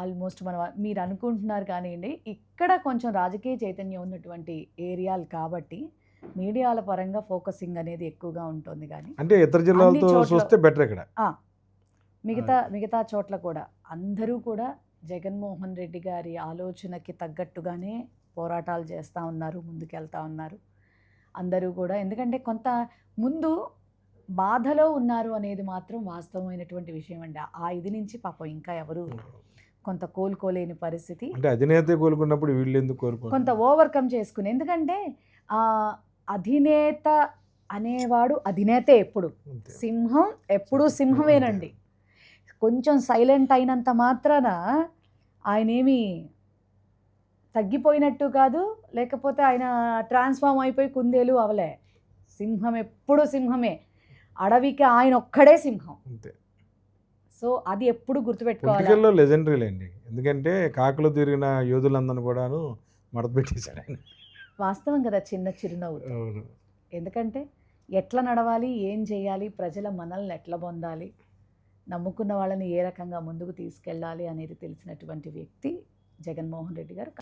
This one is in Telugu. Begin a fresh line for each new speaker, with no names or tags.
ఆల్మోస్ట్ మనం మీరు అనుకుంటున్నారు కానివ్వండి ఇక్కడ కొంచెం రాజకీయ చైతన్యం ఉన్నటువంటి ఏరియాలు కాబట్టి మీడియాల పరంగా ఫోకసింగ్ అనేది ఎక్కువగా ఉంటుంది కానీ
అంటే ఇతర జిల్లాలతో చూస్తే బెటర్ ఇక్కడ.
మిగతా మిగతా చోట్ల కూడా. అందరూ కూడా జగన్మోహన్ రెడ్డి గారి ఆలోచనకి తగ్గట్టుగానే పోరాటాలు చేస్తూ ఉన్నారు ముందుకెళ్తా ఉన్నారు. అందరూ కూడా. ఎందుకంటే కొంత ముందు బాధలో ఉన్నారు అనేది మాత్రం వాస్తవమైనటువంటి విషయం అండి. ఆ ఇది నుంచి పాపం ఇంకా ఎవరు కొంత కోలుకోలేని పరిస్థితి.
అంటే అధినేత కోలుకున్నప్పుడు వీళ్ళు ఎందుకు కోరుకో
కొంత ఓవర్కమ్ చేసుకుని ఎందుకంటే ఆ అధినేత అనేవాడు అధినేతే ఎప్పుడు. సింహం ఎప్పుడూ సింహమేనండి. కొంచెం సైలెంట్ అయినంత మాత్రాన ఆయన ఏమి తగ్గిపోయినట్టు కాదు లేకపోతే ఆయన ట్రాన్స్ఫార్మ్ అయిపోయి కుందేలు అవలే. సింహం ఎప్పుడు సింహమే. అడవికి ఆయన ఒక్కడే సింహం.
అంతే.
సో అది ఎప్పుడు గుర్తుపెట్టుకోవాలి?
లెజెండరీలేండి. ఎందుకంటే కాకులు తిరిగిన యోధులందరిని కూడాను మడత పెట్టేశాడు ఆయన.
వాస్తవం కదా చిన్న చిరునవ్వు ఎందుకంటే ఎట్లా నడవాలి ఏం చేయాలి ప్రజల మనల్ని ఎట్లా పొందాలి నమ్ముకున్న వాళ్ళని ఏ రకంగా ముందుకు తీసుకెళ్ళాలి అనేది తెలిసినటువంటి వ్యక్తి జగన్మోహన్ రెడ్డి గారు.